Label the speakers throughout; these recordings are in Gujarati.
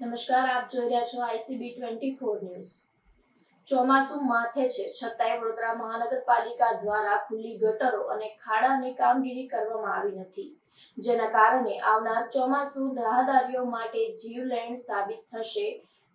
Speaker 1: નમસ્કાર, આપ જોઈ રહ્યા છો આઈસીબી ટ્વેન્ટી ફોર ન્યૂઝ. ચોમાસું માથે છે, છતાંય વડોદરા મહાનગરપાલિકા દ્વારા ખુલ્લી ગટરો અને ખાડાની કામગીરી કરવામાં આવી નથી. જેના કારણે આવનાર ચોમાસું રાહદારીઓ માટે જીવલેણ સાબિત થશે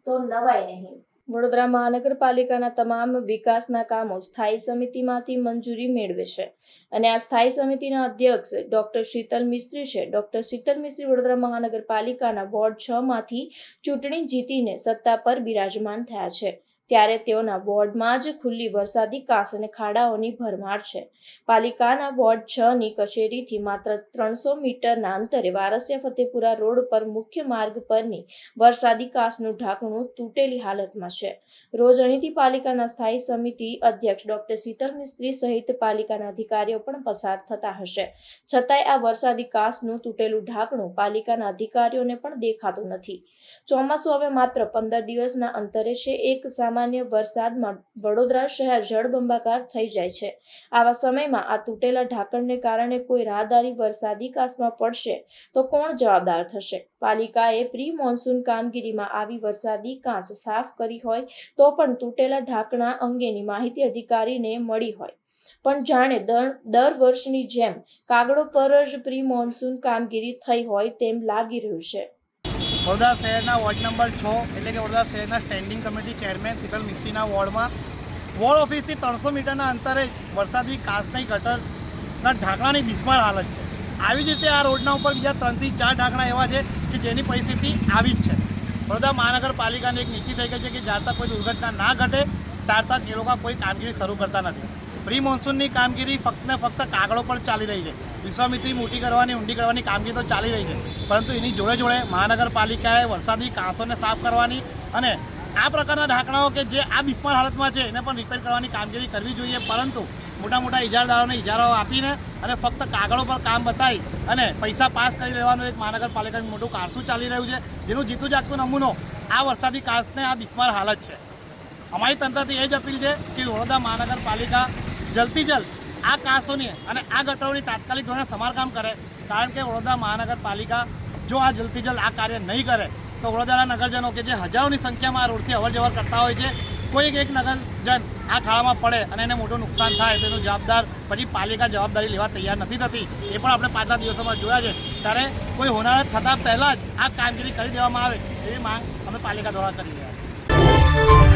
Speaker 1: તો નવાય નહીં. વડોદરા મહાનગરપાલિકાના તમામ વિકાસના કામો સ્થાયી સમિતિમાંથી મંજૂરી મેળવે છે. અને આ સ્થાયી સમિતિના અધ્યક્ષ ડોક્ટર શીતલ મિસ્ત્રી છે. ડોક્ટર શીતલ મિસ્ત્રી વડોદરા મહાનગરપાલિકાના વોર્ડ છ માંથી ચૂંટણી જીતીને સત્તા પર બિરાજમાન થયા છે. ત્યારે તેઓના વોર્ડમાં જ ખુલ્લી વરસાદી કાંસ અને ખાડાઓની ભરમાર છે. પાલિકાના વોર્ડ છ ની કચેરીથી માત્ર ત્રણસો મીટરના અંતરે વારસિયા ફતેપુરા રોડ પર મુખ્ય માર્ગ પરની વરસાદી કાંસનું ઢાંકણું તૂટેલી હાલતમાં છે. રોજ અહીંથી પાલિકાના સ્થાયી સમિતિ અધ્યક્ષ ડોક્ટર શીતલ મિસ્ત્રી સહિત પાલિકાના અધિકારીઓ પણ પસાર થતા હશે. છતાંય આ વરસાદી કાંસનું તૂટેલું ઢાંકણું પાલિકાના અધિકારીઓને પણ દેખાતું નથી. ચોમાસું હવે માત્ર પંદર દિવસના અંતરે છે. એક સામાન્ય વરસાદમાં વડોદરા શહેર જળબંબાકાર થઈ જાય છે. આવા સમયમાં આ તૂટેલા ઢાંકણને કારણે કોઈ રાહદારી વરસાદી કાસમાં પડશે તો કોણ જવાબદાર થશે? પાલિકાએ પ્રી મોન્સૂન કામગીરીમાં આવી વરસાદી કાંસ સાફ કરી હોય તો પણ તૂટેલા ઢાંકણા અંગેની માહિતી અધિકારીને મળી હોય. પણ જાણે દર વર્ષની જેમ કાગડો પર જ પ્રી મોન્સૂન કામગીરી થઈ હોય તેમ લાગી રહ્યું છે.
Speaker 2: વડોદરા શહેરના વોર્ડ નંબર છ, એટલે કે વડોદરા શહેરના સ્ટેન્ડિંગ કમિટી ચેરમેન શીતલ મિસ્ત્રીના વોર્ડમાં. વોર્ડ ઓફિસથી ત્રણસો મીટરના અંતરે વરસાદી કાચની ગટરના ઢાંકણાની બિસ્માર હાલત છે. આવી જ રીતે આ રોડના ઉપર બીજા ત્રણથી ચાર ઢાંકણા એવા છે કે જેની પરિસ્થિતિ આવી જ છે. વડોદરા મહાનગરપાલિકાની એક નીતિ થઈ ગઈ છે કે જ્યાં કોઈ દુર્ઘટના ના ઘટે ત્યાર એ લોકો કોઈ કામગીરી શરૂ કરતા નથી. પ્રી મોન્સૂનની કામગીરી ફક્ત ને ફક્ત કાગળો પર ચાલી રહી છે. વિશ્વામિત્રી મોટી કરવાની, ઊંડી કરવાની કામગીરી તો ચાલી રહી છે. પરંતુ એની જોડે જોડે મહાનગરપાલિકાએ વરસાદી કાંસોને સાફ કરવાની અને આ પ્રકારના ઢાંકણાઓ કે જે આ બિસ્માર હાલતમાં છે, એને પણ રિપેર કરવાની કામગીરી કરવી જોઈએ. પરંતુ મોટા મોટા ઇજારદારોને ઇજારાઓ આપીને અને ફક્ત કાગળો પર કામ બતાવી અને પૈસા પાસ કરી લેવાનું એક મહાનગરપાલિકાનું મોટું કારસું ચાલી રહ્યું છે. જેનું જીતું જાગતું નમૂનો આ વરસાદી કાસને આ બિસ્માર હાલત છે. અમારી તંત્રથી એ જ અપીલ છે કે વડોદરા મહાનગરપાલિકા જલ્દથી જલ્દ આ કાંસોની અને આ ગટરોની તાત્કાલિક ધોરણે સમારકામ કરે. કારણ કે વડોદરા મહાનગરપાલિકા જો આ જલ્દથી જલ્દ આ કાર્ય નહીં કરે, તો વડોદરાના નગરજનો કે જે હજારોની સંખ્યામાં આ રોડથી અવર જવર કરતા હોય છે, કોઈક એક નગરજન આ ખાડામાં પડે અને એને મોટું નુકસાન થાય, તો એનું જવાબદાર પછી પાલિકા જવાબદારી લેવા તૈયાર નથી થતી. એ પણ આપણે પાછલા દિવસોમાં જોયા છે. ત્યારે કોઈ હોનારત થતાં પહેલાં જ આ કામગીરી કરી દેવામાં આવે, એવી માંગ અમે પાલિકા દ્વારા કરી રહ્યા છીએ.